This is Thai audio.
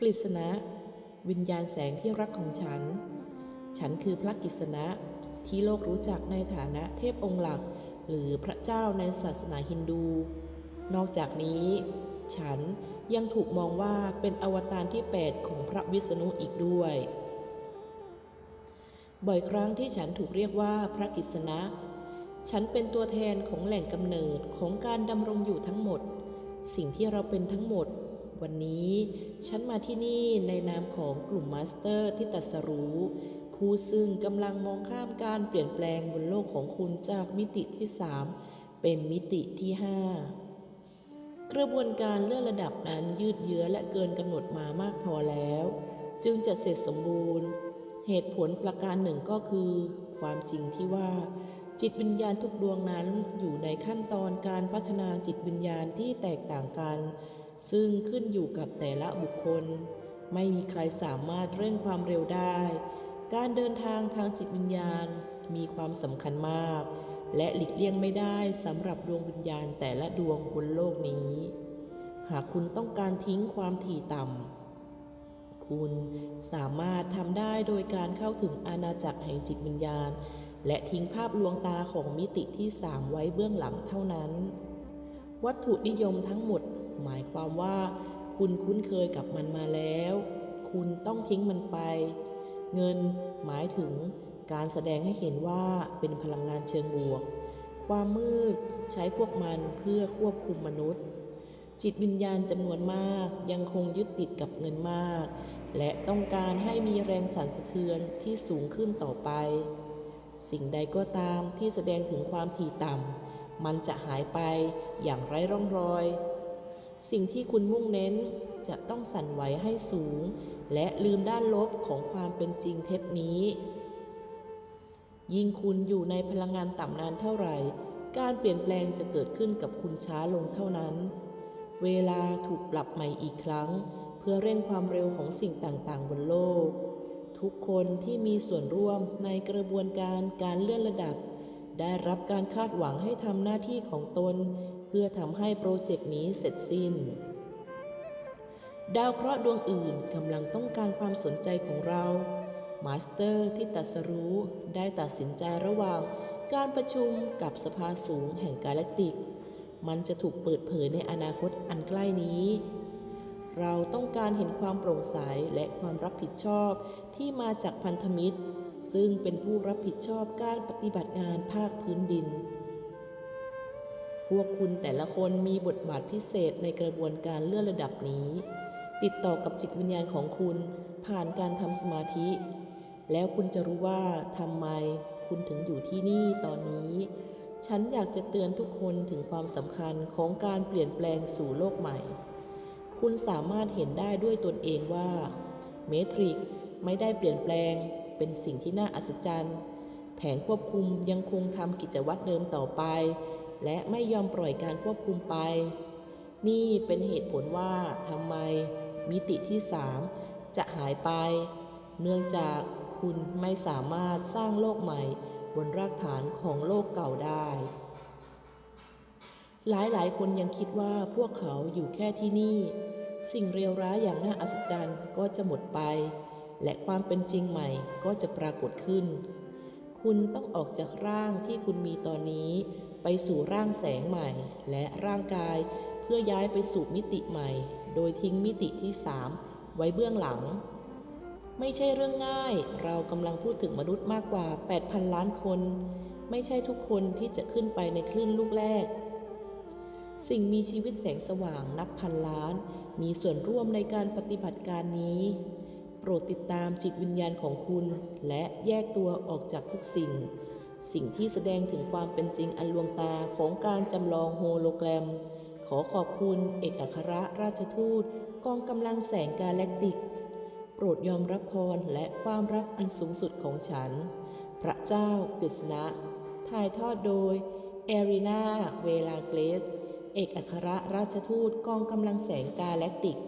กฤษณะ วิญญาณแสงที่รักของฉัน ฉันคือพระกฤษณะที่โลกรู้จักในฐานะเทพองค์หลัก หรือพระเจ้าในศาสนาฮินดู นอกจากนี้ ฉันยังถูกมองว่าเป็นอวตารที่ 8 ของพระวิษณุอีกด้วย บ่อยครั้งที่ฉันถูกเรียกว่าพระกฤษณะ ฉันเป็นตัวแทนของแหล่งกำเนิดของการดำรงอยู่ทั้งหมด สิ่งที่เราเป็นทั้งหมด วันนี้ฉันมาที่นี่ในนามของกลุ่มมาสเตอร์ที่ตรัสรู้ ผู้ซึ่งกำลังมองข้ามการเปลี่ยนแปลงบนโลกของคุณจากมิติที่ 3 เป็นมิติที่ 5 กระบวนการเลื่อนระดับนั้นยืดเยื้อและเกินกำหนดมามากพอแล้ว จึงจะเสร็จสมบูรณ์ เหตุผลประการหนึ่งก็คือ ความจริงที่ว่าจิตวิญญาณทุกดวงนั้นอยู่ในขั้นตอนการพัฒนาจิตวิญญาณที่แตกต่างกัน ซึ่งขึ้นอยู่กับแต่ละบุคคล ไม่มีใครสามารถเร่งความเร็วได้ การเดินทางทางจิตวิญญาณมีความสำคัญมาก และหลีกเลี่ยงไม่ได้สำหรับดวงวิญญาณแต่ละดวงบนโลกนี้ หากคุณต้องการทิ้งความถี่ต่ำ คุณสามารถทำได้โดยการเข้าถึงอาณาจักรแห่งจิตวิญญาณ และทิ้งภาพลวงตาของมิติที่สามไว้เบื้องหลังเท่านั้น วัตถุนิยมทั้งหมด หมายความว่า คุณคุ้นเคยกับมันมาแล้ว คุณต้องทิ้งมันไป เงินหมายถึงการแสดงให้เห็นว่าเป็นพลังงานเชิงบวก ความมืดใช้พวกมันเพื่อควบคุมมนุษย์ จิตวิญญาณจำนวนมากยังคงยึดติดกับเงินมาก และต้องการให้มีแรงสั่นสะเทือนที่สูงขึ้นต่อไป สิ่งใดก็ตามที่แสดงถึงความถี่ต่ำมันจะหายไปอย่างไร้ร่องรอย สิ่งที่คุณมุ่งเน้นจะต้องสั่นไหวให้สูง และลืมด้านลบของความเป็นจริงเท็จนี้ ยิ่งคุณอยู่ในพลังงานต่ำนานเท่าไหร่ การเปลี่ยนแปลงจะเกิดขึ้นกับคุณช้าลงเท่านั้น เวลาถูกปรับใหม่อีกครั้ง เพื่อเร่งความเร็วของสิ่งต่างๆ บนโลก ทุกคนที่มีส่วนร่วมในกระบวนการการเลื่อนระดับ ได้รับการคาดหวังให้ทำหน้าที่ของตน พื่อทำให้โปรเจกต์นี้เสร็จสิ้น ดาวเคราะห์ดวงอื่นกำลังต้องการความสนใจของเรามาสเตอร์ที่ตรัสรู้ได้ตัดสินใจระหว่างการประชุมกับสภาสูงแห่งกาแล็กติก มันจะถูกเปิดเผยในอนาคตอันใกล้นี้ เราต้องการเห็นความโปร่งใสและความรับผิดชอบที่มาจากพันธมิตร ซึ่งเป็นผู้รับผิดชอบการปฏิบัติงานภาคพื้นดิน วกคุณแต่ละคนมีบทบาทพิเศษในกระบวนการเลื่อนระดับนี้ ติดต่อกับจิตวิญญาณของคุณผ่านการทำสมาธิ แล้วคุณจะรู้ว่าทำไมคุณถึงอยู่ที่นี่ตอนนี้ ฉันอยากจะเตือนทุกคนถึงความสำคัญของการเปลี่ยนแปลงสู่โลกใหม่ คุณสามารถเห็นได้ด้วยตนเองว่า เมทริกไม่ได้เปลี่ยนแปลง เป็นสิ่งที่น่าอัศจรรย์ แผงควบคุมยังคงทำกิจวัตรเดิมต่อไป และไม่ยอมปล่อยการควบคุมไป นี่เป็นเหตุผลว่าทำไมมิติที่สามจะหายไป เนื่องจากคุณไม่สามารถสร้างโลกใหม่บนรากฐานของโลกเก่าได้ หลายหลายๆคนยังคิดว่าพวกเขาอยู่แค่ที่นี่ สิ่งเลวร้ายอย่างน่าอัศจรรย์ก็จะหมดไป และความเป็นจริงใหม่ก็จะปรากฏขึ้น คุณต้องออกจากร่างที่คุณมีตอนนี้ ไปสู่ร่างแสงใหม่ และร่างกายเพื่อย้ายไปสู่มิติใหม่ โดยทิ้งมิติที่สามไว้เบื้องหลัง ไม่ใช่เรื่องง่าย เรากำลังพูดถึงมนุษย์มากกว่า 8,000 ล้านคน ไม่ใช่ทุกคนที่จะขึ้นไปในคลื่นลูกแรก สิ่งมีชีวิตแสงสว่างนับพันล้าน มีส่วนร่วมในการปฏิบัติการนี้ โปรดติดตามจิตวิญญาณของคุณ และแยกตัวออกจากทุกสิ่ง สิ่งที่แสดงถึงความเป็นจริงอันลวงตาของการจำลองโฮโลแกรม ขอขอบคุณเอกอัครราชทูต กองกำลังแสงกาแล็กติก โปรดยอมรับพรและความรักอันสูงสุดของฉัน พระเจ้ากฤษณะ ถ่ายทอดโดยเอรินาเวลาเกรส เอกอัครราชทูตกองกำลังแสงกาแล็กติก